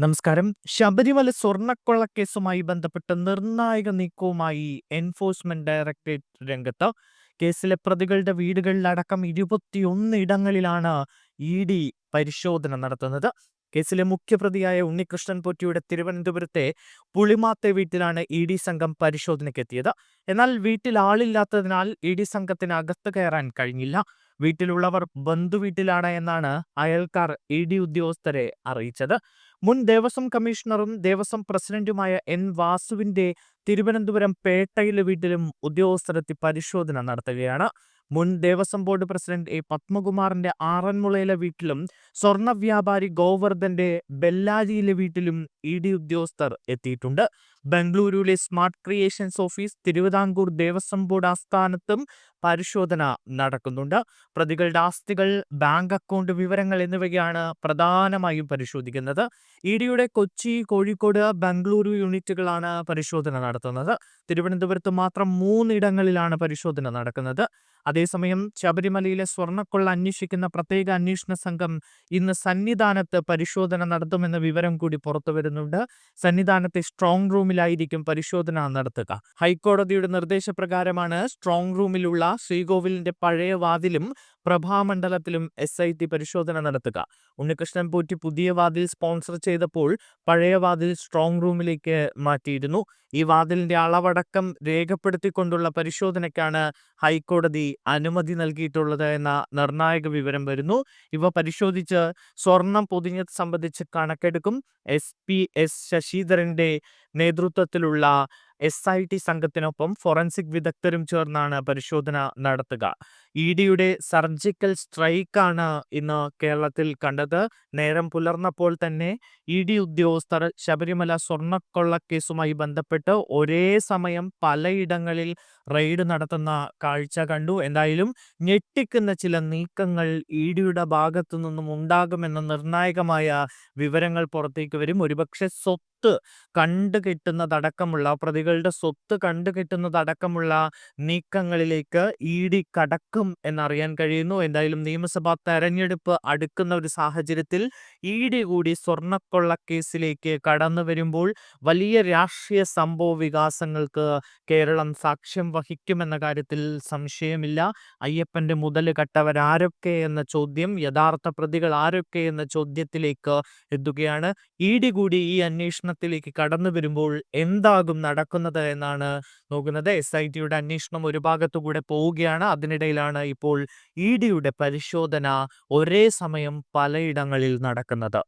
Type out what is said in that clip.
നമസ്കാരം. ശബരിമല സ്വർണക്കൊള്ളക്കേസുമായി ബന്ധപ്പെട്ട് നിർണായക നീക്കവുമായി എൻഫോഴ്സ്മെന്റ് ഡയറക്ടറേറ്റ് രംഗത്ത് കേസിലെ പ്രതികളുടെ വീടുകളിലടക്കം ഇരുപത്തിയൊന്ന് ഇടങ്ങളിലാണ് ഇ ഡി പരിശോധന നടത്തുന്നത്. കേസിലെ മുഖ്യപ്രതിയായ ഉണ്ണികൃഷ്ണൻ പൊറ്റിയുടെ തിരുവനന്തപുരത്തെ പുളിമാത്തെ വീട്ടിലാണ് ഇ ഡി സംഘം പരിശോധനയ്ക്കെത്തിയത്. എന്നാൽ വീട്ടിൽ ആളില്ലാത്തതിനാൽ ഇ ഡി സംഘത്തിന് അകത്ത് കയറാൻ കഴിഞ്ഞില്ല. വീട്ടിലുള്ളവർ ബന്ധുവീട്ടിലാണ് എന്നാണ് അയൽക്കാർ ഇ ഡി ഉദ്യോഗസ്ഥരെ അറിയിച്ചത്. മുൻ ദേവസ്വം കമ്മീഷണറും ദേവസ്വം പ്രസിഡന്റുമായ എൻ വാസുവിന്റെ തിരുവനന്തപുരം പേട്ടയിലെ വീട്ടിലും ഉദ്യോഗസ്ഥരെത്തി പരിശോധന നടത്തുകയാണ്. മുൻ ദേവസ്വം ബോർഡ് പ്രസിഡന്റ് എ പത്മകുമാറിന്റെ ആറന്മുളയിലെ വീട്ടിലും സ്വർണ വ്യാപാരി ഗോവർദ്ധന്റെ ബെല്ലാരിയിലെ വീട്ടിലും ഇ ഡി ഉദ്യോഗസ്ഥർ എത്തിയിട്ടുണ്ട്. ബംഗളൂരുവിലെ smart creations office Thiruvithamkoor Devaswom board ആസ്ഥാനത്തും പരിശോധന നടക്കുന്നുണ്ട്. പ്രതികളുടെ ആസ്തികൾ ബാങ്ക് അക്കൗണ്ട് വിവരങ്ങൾ എന്നിവയാണ് പ്രധാനമായും പരിശോധിക്കുന്നത്. ഇ ഡിയുടെ കൊച്ചി കോഴിക്കോട് ബംഗളൂരു യൂണിറ്റുകളാണ് പരിശോധന നടത്തുന്നത്. തിരുവനന്തപുരത്ത് മാത്രം മൂന്നിടങ്ങളിലാണ് പരിശോധന നടക്കുന്നത്. അതേസമയം ശബരിമലയിലെ സ്വർണക്കൊള്ള അന്വേഷിക്കുന്ന പ്രത്യേക അന്വേഷണ സംഘം ഇന്ന് സന്നിധാനത്ത് പരിശോധന നടത്തുമെന്ന വിവരം കൂടി പുറത്തു വരുന്നുണ്ട്. സന്നിധാനത്തെ സ്ട്രോങ് റൂമിലായിരിക്കും പരിശോധന നടത്തുക. ഹൈക്കോടതിയുടെ നിർദ്ദേശപ്രകാരമാണ് സ്ട്രോങ് റൂമിലുള്ള ശ്രീകോവിലിന്റെ പഴയ വാതിലും പ്രഭാമണ്ഡലത്തിലും എസ് ഐ ടി പരിശോധന നടത്തുക. ഉണ്ണികൃഷ്ണൻ പോറ്റി പുതിയ വാതിൽ സ്പോൺസർ ചെയ്തപ്പോൾ പഴയ വാതിൽ സ്ട്രോങ് റൂമിലേക്ക് മാറ്റിയിരുന്നു. ഈ വാതിലിന്റെ അളവടക്കം രേഖപ്പെടുത്തിക്കൊണ്ടുള്ള പരിശോധനയ്ക്കാണ് ഹൈക്കോടതി അനുമതി നൽകിയിട്ടുള്ളത് എന്ന നിർണായക വിവരം വരുന്നു. ഇവ പരിശോധിച്ച് സ്വർണം പൊതിഞ്ഞത് സംബന്ധിച്ച് കണക്കെടുക്കും. എസ് പി എസ് ശശിധരന്റെ നേതൃത്വത്തിലുള്ള എസ് ഐ ടി സംഘത്തിനൊപ്പം ഫോറൻസിക് വിദഗ്ധരും ചേർന്നാണ് പരിശോധന നടത്തുക. ഇ ഡിയുടെ സർജിക്കൽ സ്ട്രൈക്കാണ് ഇന്ന് കേരളത്തിൽ കണ്ടത്. നേരം പുലർന്നപ്പോൾ തന്നെ ഇ ഡി ഉദ്യോഗസ്ഥർ ശബരിമല സ്വർണക്കൊള്ളക്കേസുമായി ബന്ധപ്പെട്ട് ഒരേ സമയം പലയിടങ്ങളിൽ റെയ്ഡ് നടത്തുന്ന കാഴ്ച കണ്ടു. എന്തായാലും ഞെട്ടിക്കുന്ന ചില നീക്കങ്ങൾ ഇ ഡിയുടെ ഭാഗത്തു നിന്നും ഉണ്ടാകുമെന്ന നിർണായകമായ വിവരങ്ങൾ പുറത്തേക്ക് വരും. ഒരുപക്ഷെ സ്വത്ത് സ്വത്ത് കണ്ടുകെട്ടുന്നതടക്കമുള്ള പ്രതികളുടെ സ്വത്ത് കണ്ടുകെട്ടുന്നതടക്കമുള്ള നീക്കങ്ങളിലേക്ക് ഇ ഡി കടക്കും എന്നറിയാൻ കഴിയുന്നു. എന്തായാലും നിയമസഭാ തെരഞ്ഞെടുപ്പ് അടുക്കുന്ന ഒരു സാഹചര്യത്തിൽ ഇ ഡി കൂടി സ്വർണക്കൊള്ള കേസിലേക്ക് കടന്നു വരുമ്പോൾ വലിയ രാഷ്ട്രീയ സംഭവ വികാസങ്ങൾക്ക് കേരളം സാക്ഷ്യം വഹിക്കുമെന്ന കാര്യത്തിൽ സംശയമില്ല. അയ്യപ്പന്റെ മുതൽ കട്ടവരാരൊക്കെ എന്ന ചോദ്യം യഥാർത്ഥ പ്രതികൾ ആരൊക്കെ എന്ന ചോദ്യത്തിലേക്ക് എത്തുകയാണ്. ഇ ഡി കൂടി ഈ അന്വേഷണം അന്വേഷണത്തിലേക്ക് കടന്നു വരുമ്പോൾ എന്താകും നടക്കുന്നത് എന്നാണ് നോക്കുന്നത്. എസ് ഐ ടിയുടെ അന്വേഷണം ഒരു ഭാഗത്തുകൂടെ പോവുകയാണ്. അതിനിടയിലാണ് ഇപ്പോൾ ഇ ഡിയുടെ പരിശോധന ഒരേ സമയം പലയിടങ്ങളിൽ നടക്കുന്നത്.